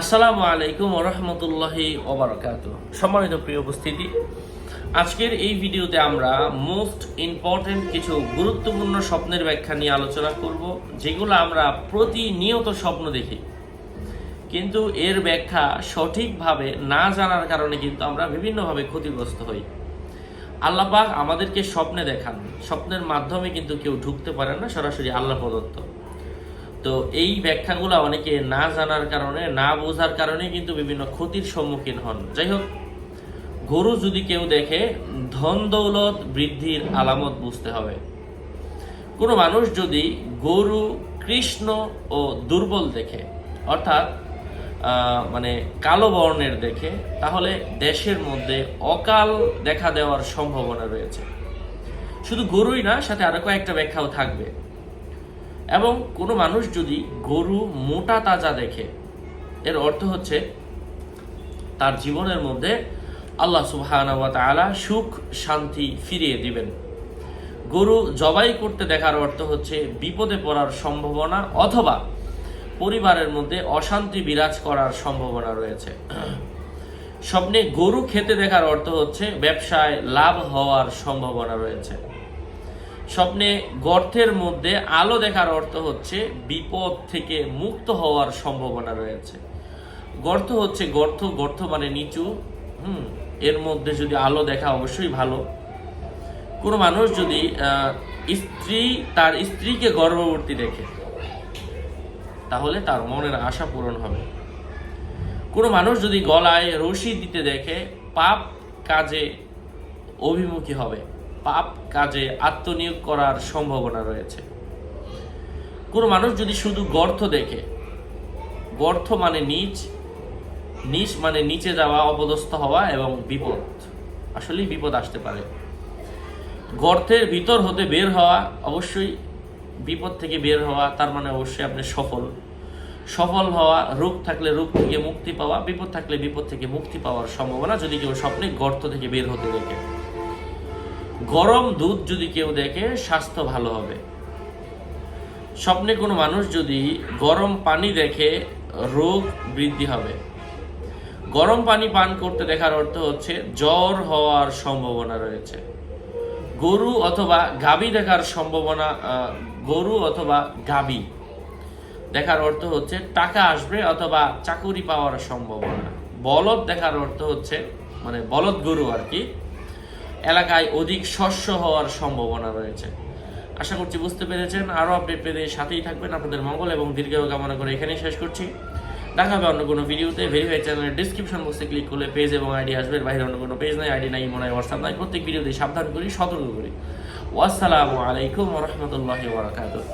আসসালামু আলাইকুম ওরহমতুল্লাহি ওবরাকাত সম্মানিত প্রিয় উপস্থিতি, আজকের এই ভিডিওতে আমরা মোস্ট ইম্পর্টেন্ট কিছু গুরুত্বপূর্ণ স্বপ্নের ব্যাখ্যা নিয়ে আলোচনা করব, যেগুলো আমরা প্রতিনিয়ত স্বপ্ন দেখি। কিন্তু এর ব্যাখ্যা সঠিকভাবে না জানার কারণে কিন্তু আমরা বিভিন্নভাবে ক্ষতিগ্রস্ত হই। আল্লাপাক আমাদেরকে স্বপ্নে দেখান, স্বপ্নের মাধ্যমে কিন্তু কেউ ঢুকতে পারে না, সরাসরি আল্লাহ প্রদত্ত। তো এই ব্যাখ্যাগুলো অনেকে না জানার কারণে, না বোঝার কারণে কিন্তু বিভিন্ন ক্ষতির সম্মুখীন হন। যাই হোক, গরু যদি কেউ দেখে, ধন দৌলত বৃদ্ধির আলামত বুঝতে হবে। কোনো মানুষ যদি গরু কৃষ্ণ ও দুর্বল দেখে, অর্থাৎ মানে কালো বর্ণের দেখে, তাহলে দেশের মধ্যে অকাল দেখা দেওয়ার সম্ভাবনা রয়েছে। শুধু গরুই না, সাথে আরও কয়েকটা ব্যাখ্যাও থাকবে। এবং কোনো মানুষ যদি গরু মোটা তাজা দেখে, এর অর্থ হচ্ছে তার জীবনের মধ্যে আল্লাহ তাআলা সুখ, শান্তি ফিরিয়ে দিবেন। গরু জবাই করতে দেখার অর্থ হচ্ছে বিপদে পড়ার সম্ভাবনা অথবা পরিবারের মধ্যে অশান্তি বিরাজ করার সম্ভাবনা রয়েছে। স্বপ্নে গরু খেতে দেখার অর্থ হচ্ছে ব্যবসায় লাভ হওয়ার সম্ভাবনা রয়েছে। স্বপ্নে গর্তের মধ্যে আলো দেখার অর্থ হচ্ছে বিপদ থেকে মুক্ত হওয়ার সম্ভাবনা রয়েছে। গর্ত হচ্ছে গর্ত গর্ত মানে নিচু। হুম, এর মধ্যে যদি আলো দেখা অবশ্যই ভালো। কোনো মানুষ যদি স্ত্রী, তার স্ত্রীকে গর্ভবতী দেখে, তাহলে তার মনের আশা পূরণ হবে। কোনো মানুষ যদি গলায় রশি দিতে দেখে, পাপ কাজে অভিমুখী হবে। পাপ কাজে আত্মনিয়োগ করার সম্ভাবনা রয়েছে। কোনো মানুষ যদি শুধু গর্ত দেখে, গর্ত মানে নিচ নিচ মানে নিচে যাওয়া, অপদস্থ হওয়া এবং বিপদ। আসলেই বিপদ আসতে পারে। গর্তের ভিতর হতে বের হওয়া অবশ্যই বিপদ থেকে বের হওয়া, তার মানে অবশ্যই আপনি সফল। সফল হওয়া, রোগ থাকলে রোগ থেকে মুক্তি পাওয়া, বিপদ থাকলে বিপদ থেকে মুক্তি পাওয়ার সম্ভাবনা। যদি কেউ স্বপ্নে গর্ত থেকে বের হতে দেখে। গরম দুধ যদি কেউ দেখে, স্বাস্থ্য ভালো হবে। স্বপ্নে কোনো মানুষ যদি গরম পানি দেখে, রোগ বৃদ্ধি হবে। গরম পানি পান করতে দেখার অর্থ হচ্ছে জ্বর হওয়ার সম্ভাবনা রয়েছে। গরু অথবা গাবি দেখার সম্ভাবনা গরু অথবা গাবি দেখার অর্থ হচ্ছে টাকা আসবে অথবা চাকুরি পাওয়ার সম্ভাবনা। বলদ দেখার অর্থ হচ্ছে মানে বলদ গরু আর কি এলাকায় অধিক শস্য হওয়ার সম্ভাবনা রয়েছে। আশা করছি বুঝতে পেরেছেন। আরও আপডেট পেতে সাথেই থাকবেন আপনাদের মঙ্গল এবং দীর্ঘায়ু কামনা করে এখানেই শেষ করছি। দেখা হবে অন্য কোনো ভিডিওতে। ভেরিফাই চ্যানেলের ডিসক্রিপশন বক্সে ক্লিক করলে পেজ এবং আইডি আসবে। বাইরে অন্য কোনো পেজ নাই আইডি নাই, মনে হয় হোয়াটসঅ্যাপ নাই। প্রত্যেক ভিডিওতে সাবধান করি, সতর্ক করি। ওয়াসসালামু আলাইকুম রহমতুল্লাহ বারাকাতুহ।